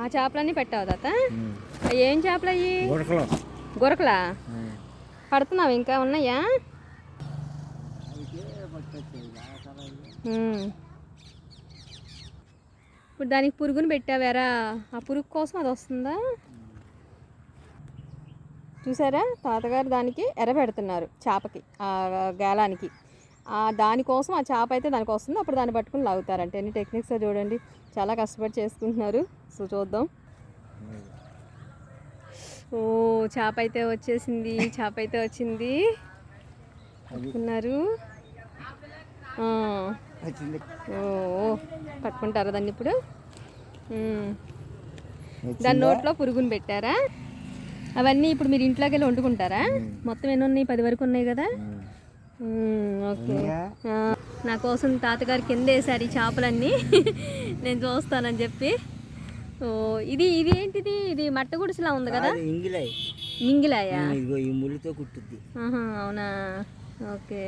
ఆ చేపలన్నీ పెట్టావు తాత. ఏం చేపలు అయ్యి గురకలా? పడుతున్నావు ఇంకా? ఉన్నాయా. ఇప్పుడు దానికి పురుగుని పెట్టావారా? ఆ పురుగు కోసం అది వస్తుందా? చూసారా? తాతగారు దానికి ఎర్ర పెడుతున్నారు చేపకి ఆ గాలానికి. దానికోసం ఆ చేప అయితే దానికి వస్తుంది. అప్పుడు దాన్ని పట్టుకుని లాగుతారంటే. ఎన్ని టెక్నిక్స్ చూడండి. చాలా కష్టపడి చేసుకుంటున్నారు. సో చూద్దాం. ఓ చేప అయితే వచ్చేసింది. చేప అయితే వచ్చింది. పట్టుకున్నారు. ఓ పట్టుకుంటారా దాన్ని ఇప్పుడు. దాని నోట్లో పురుగుని పెట్టారా? అవన్నీ ఇప్పుడు మీరు ఇంట్లోకి వెళ్ళి వండుకుంటారా మొత్తం ఎన్ని ఉన్నాయి? పది వరకు ఉన్నాయి కదా? ఓకే. నా కోసం తాతగారు కింద వేసారు ఈ చేపలన్నీ. నేను చూస్తానని చెప్పి. ఓ ఇది ఇది ఏంటిది? ఇది మట్ట గుడిసెలా ఉంది కదా? ఇంగిలాయి. మింగిలాయా? ఇదిగో ఈ ముళ్ళుతో కుట్టుద్ది. అవునా? ఓకే.